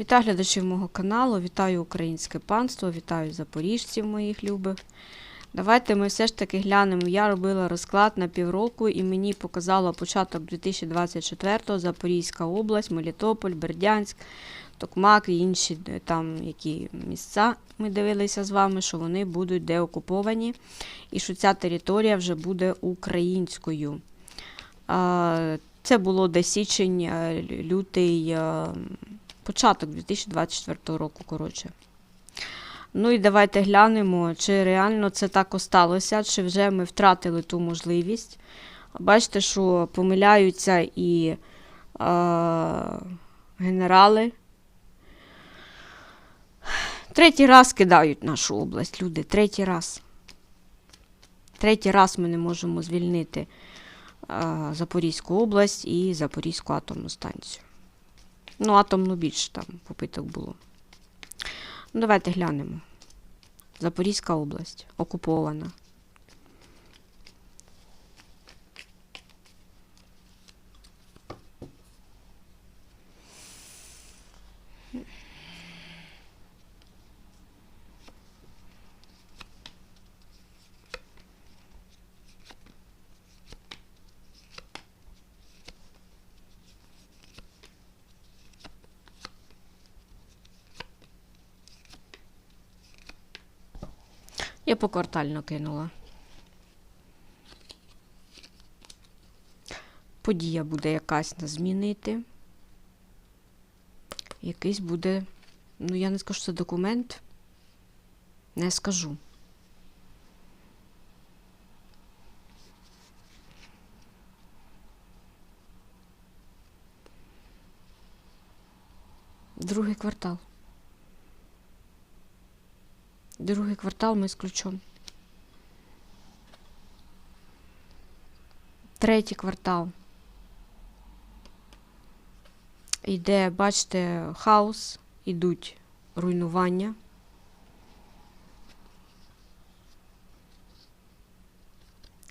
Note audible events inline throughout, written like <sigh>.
Вітаю глядачів мого каналу, вітаю українське панство, вітаю запоріжців моїх любих. Давайте ми все ж таки глянемо. Я робила розклад на півроку і мені показало початок 2024-го Запорізька область, Мелітополь, Бердянськ, Токмак і інші е, там які місця ми дивилися з вами, що вони будуть деокуповані і що ця територія вже буде українською. Це було десь січень, е, лютий, е, початок 2024 року, коротше. Ну і давайте глянемо, чи реально це так осталося, чи вже ми втратили ту можливість. Бачите, що помиляються і е, генерали. Третій раз кидають нашу область, люди. Третій раз. Третій раз ми не можемо звільнити е, Запорізьку область і Запорізьку атомну станцію. Ну, атомну більше там попиток було. Ну, давайте глянемо. Запорізька область окупована. Я поквартально кинула. Подія буде якась нас змінити. Якийсь буде. Ну, я не скажу, що це документ. Не скажу. Другий квартал. Другий квартал ми з ключом. Третій квартал. Йде, бачите, хаос, ідуть руйнування.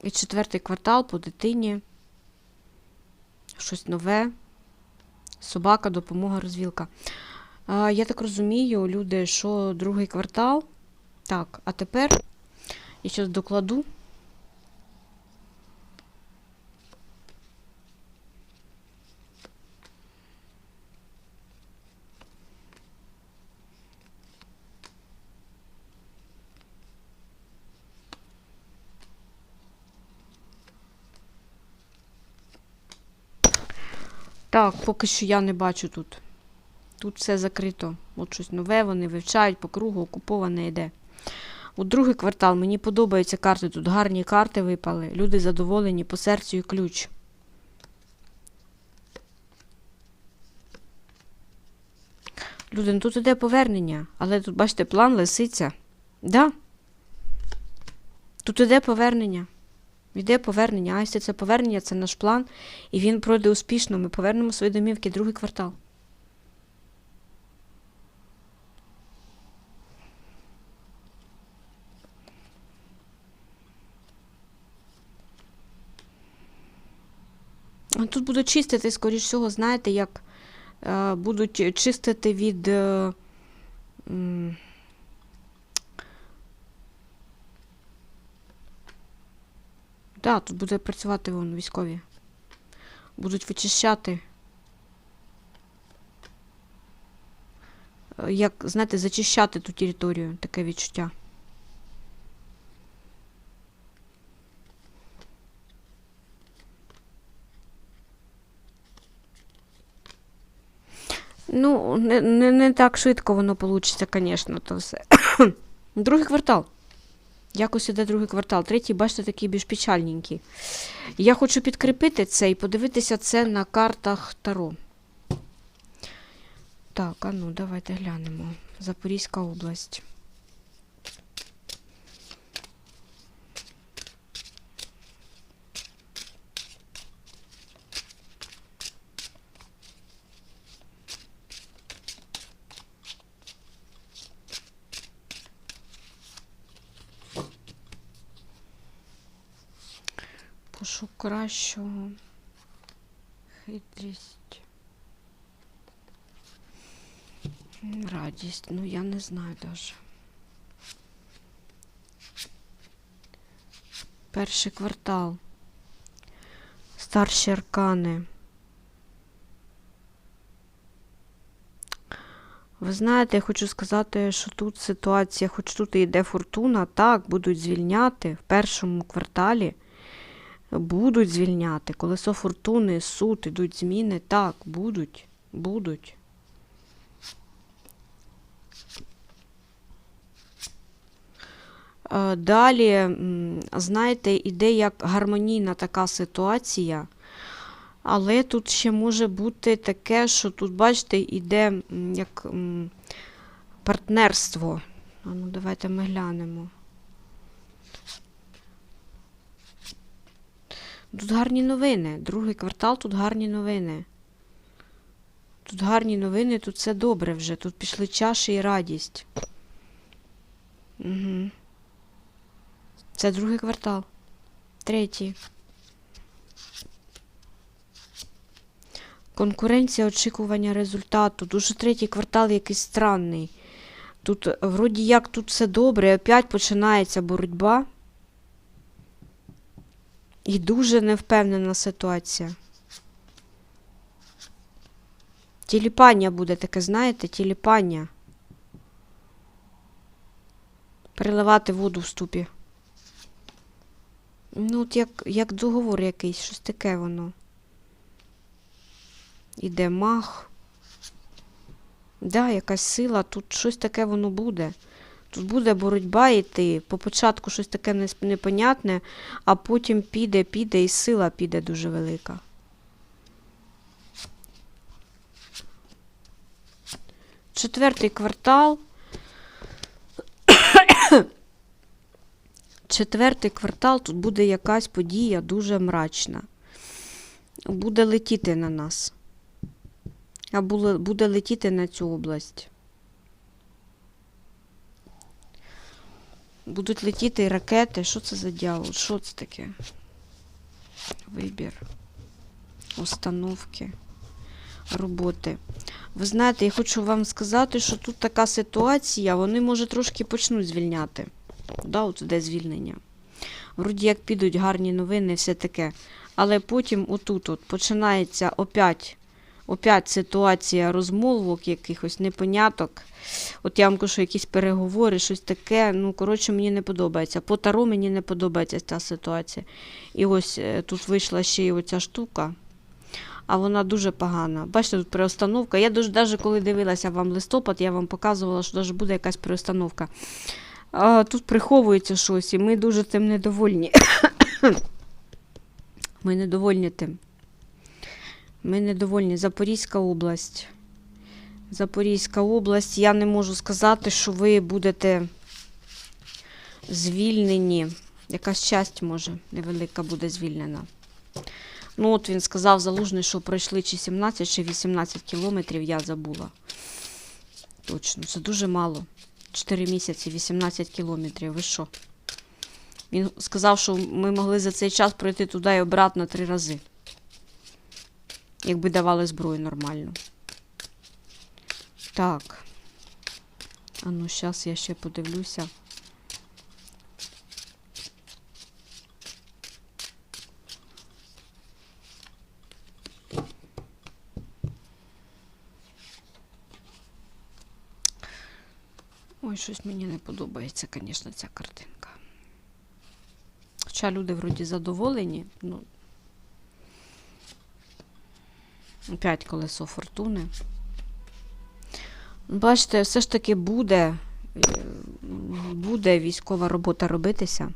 І четвертий квартал по дитині. Щось нове. Собака, допомога, розвілка. Я так розумію, люди, що другий квартал. Так, а тепер я зараз докладу. Так, поки що я не бачу тут. Тут все закрито. От щось нове, вони вивчають по кругу, окуповане йде. От другий квартал, мені подобаються карти. Тут гарні карти випали. Люди задоволені по серцю і ключ. Люди, ну тут іде повернення, але тут, бачите, план лисиця. Да? Тут іде повернення. Йде повернення. А якщо це повернення, це наш план, і він пройде успішно. Ми повернемо свої домівки другий квартал. Тут будуть чистити, скоріш всього, знаєте, як е, будуть чистити від. Е, м, Да, тут буде працювати вон військові. Будуть вичищати. Е, Як, знаєте, зачищати ту територію, таке відчуття. Ну, не, не, не так швидко воно вийде, звісно, то все. <coughs> Другий квартал. Якось іде другий квартал. Третій, бачите, такий більш печальненький. Я хочу підкріпити це і подивитися це на картах Таро. Так, а ну, давайте глянемо. Запорізька область. Пошук кращого. Хитрість. Радість, ну я не знаю даже. Перший квартал. Старші аркани. Ви знаєте, я хочу сказати, що тут ситуація, хоч тут і йде фортуна, так, будуть звільняти в першому кварталі. Будуть звільняти. Колесо фортуни, суд, ідуть зміни. Так, будуть. Будуть. Е, Далі, знаєте, іде як гармонійна така ситуація. Але тут ще може бути таке, що тут, бачите, іде як партнерство. Ну, давайте ми глянемо. Тут гарні новини. Другий квартал, тут гарні новини. Тут гарні новини, тут все добре вже. Тут пішли чаші і радість. Угу. Це другий квартал. Третій. Конкуренція очікування результату. Дуже третій квартал якийсь странний. Тут, вроді як, тут все добре, опять починається боротьба. І дуже невпевнена ситуація. Тіліпання буде таке, знаєте, тіліпання. Переливати воду в ступі. Ну, от як, як договор якийсь, щось таке воно. Іде мах. Да, якась сила, тут щось таке воно буде. Тут буде боротьба йти. По початку щось таке непонятне, а потім піде, піде, і сила піде дуже велика. Четвертий квартал. <coughs> Четвертий квартал тут буде якась подія дуже мрачна. Буде летіти на нас. А буде летіти на цю область. Будуть летіти ракети. Що це за дьявол? Що це таке? Вибір. Установки. Роботи. Ви знаєте, я хочу вам сказати, що тут така ситуація, вони, може, трошки почнуть звільняти. Да, от де звільнення. Вроді як підуть гарні новини, все таке. Але потім отут от починається опять, опять ситуація розмолвок, якихось непоняток. От я вам кажу, якісь переговори, щось таке. Ну, коротше, мені не подобається. По таро мені не подобається ця ситуація. І ось е, тут вийшла ще й оця штука. А вона дуже погана. Бачите, тут переустановка. Я дуже, навіть коли дивилася вам листопад, я вам показувала, що навіть буде якась переустановка. А, тут приховується щось, і ми дуже цим недовольні. <coughs> ми недовольні тим. Ми недовольні. Запорізька область. Запорізька область. Я не можу сказати, що ви будете звільнені. Якась часть, може, невелика буде звільнена. Ну, от він сказав залужний, що пройшли чи 17, чи 18 кілометрів, я забула. Точно, це дуже мало. 4 місяці, 18 кілометрів. Ви що? Він сказав, що ми могли за цей час пройти туди і обратно три рази. Якби давали зброю нормально. Так. А ну, зараз я ще подивлюся. Ой, щось мені не подобається, звісно, ця картинка. Хоча люди вроді задоволені, ну. Опять колесо фортуни. Бачите, все ж таки буде, е, буде військова робота робитися.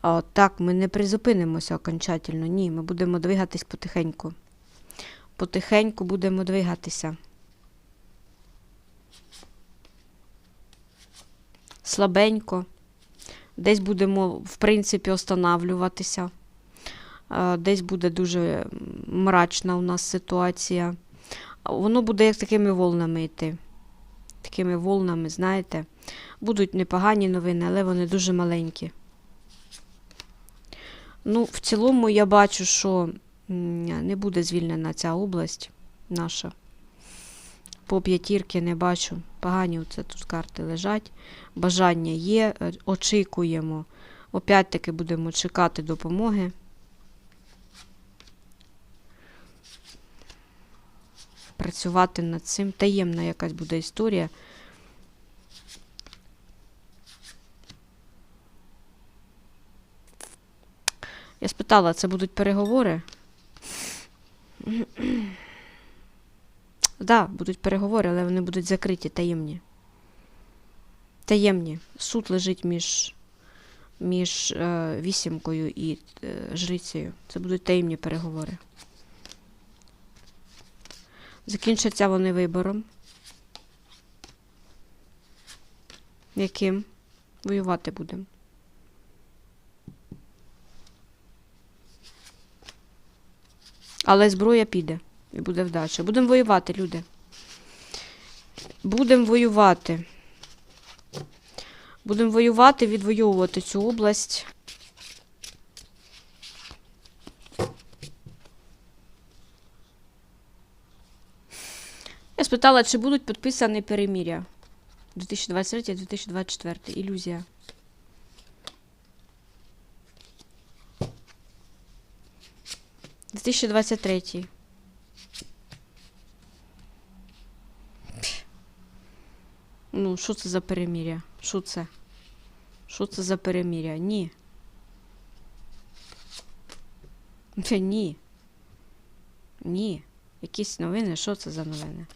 А, так, ми не призупинимося окончательно. Ні, ми будемо двигатись потихеньку. Потихеньку будемо двигатися. слабенько. Десь будемо, в принципі, останавлюватися. Десь буде дуже мрачна у нас ситуація. Воно буде як такими волнами йти. Такими волнами, знаєте. Будуть непогані новини, але вони дуже маленькі. Ну, в цілому я бачу, що не буде звільнена ця область наша. По п'ятірки не бачу. Погані оце тут карти лежать. Бажання є. е, Очікуємо. Опять-таки будемо чекати допомоги. Працювати над цим. Таємна якась буде історія. Я спитала, це будуть переговори? Так, да, будуть переговори, але вони будуть закриті, таємні. Таємні. Суд лежить між, між е, вісімкою і е, жрицею. Це будуть таємні переговори. Закінчаться вони вибором. Яким? Воювати будемо. Але зброя піде. І буде вдача. Будемо воювати, люди. Будемо воювати. Будемо воювати, відвоювати цю область. Я спитала, чи будуть підписані переміря 2023-2024. Ілюзія. – 2023. Ну, що це за переміря? Що це? Що це за переміря? Ні. Ні. Ні. Якісь новини, що це за новини?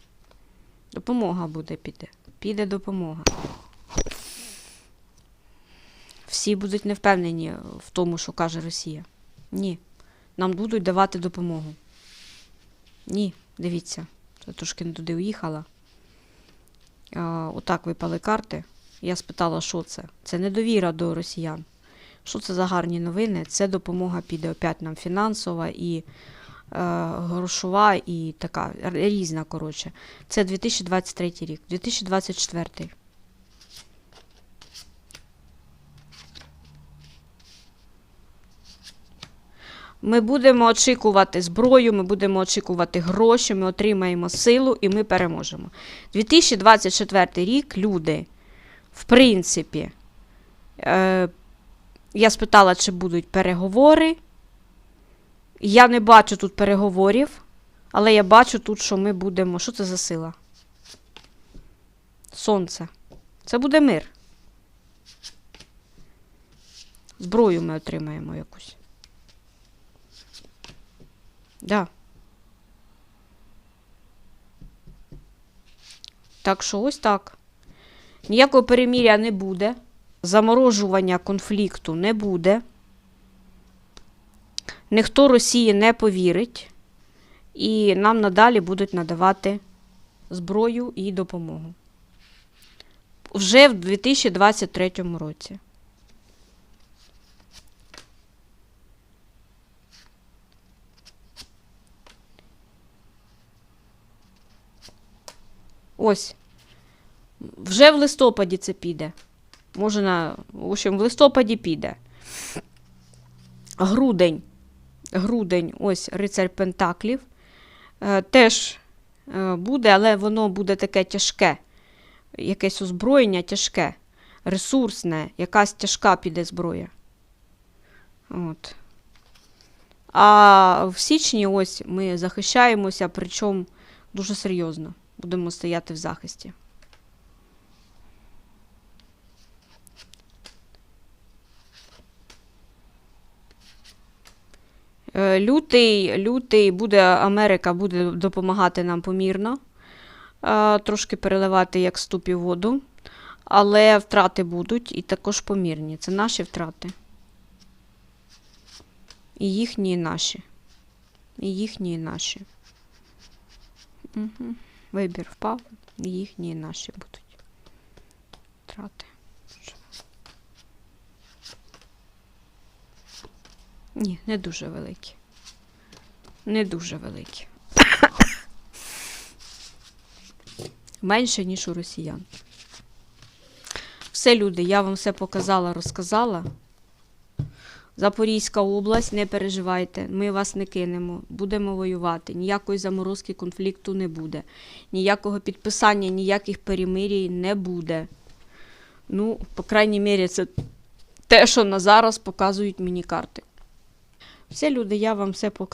Допомога буде піде. Піде допомога. Всі будуть не впевнені в тому, що каже Росія. Ні. Нам будуть давати допомогу. Ні, дивіться, я трошки не туди уїхала. А, отак випали карти. Я спитала, що це? Це недовіра до росіян. Що це за гарні новини? Це допомога піде опять нам фінансова і грошова, і така різна, коротше. Це 2023 рік, 2024. Ми будемо очікувати зброю, ми будемо очікувати гроші, ми отримаємо силу і ми переможемо. 2024 рік люди, в принципі, е, я спитала, чи будуть переговори. Я не бачу тут переговорів, але я бачу тут, що ми будемо. Що це за сила? Сонце. Це буде мир. Зброю ми отримаємо якусь. Да. Так що ось так. Ніякого переміря не буде. Заморожування конфлікту не буде. Ніхто Росії не повірить. І нам надалі будуть надавати зброю і допомогу. Вже в 2023 році. Ось. Вже в листопаді це піде. Може, на, в общем, в листопаді піде. Грудень. Грудень, ось рицарь Пентаклів. Е, теж е, буде, але воно буде таке тяжке. Якесь озброєння тяжке, ресурсне, якась тяжка піде зброя. От. А в січні ось ми захищаємося, причому дуже серйозно будемо стояти в захисті. Лютий, лютий буде Америка буде допомагати нам помірно, е, трошки переливати як ступі воду, але втрати будуть і також помірні. Це наші втрати. І їхні, і наші. І їхні, і наші. Угу. Вибір впав, і їхні і наші будуть. Втрати. Ні, не дуже великі. Не дуже великі. Менше, ніж у росіян. Все, люди, я вам все показала, розказала. Запорізька область, не переживайте, ми вас не кинемо, будемо воювати. Ніякої заморозки конфлікту не буде. Ніякого підписання, ніяких перемирій не буде. Ну, по крайній мірі, це те, що на зараз показують мені карти. Все, люди, я вам все показала.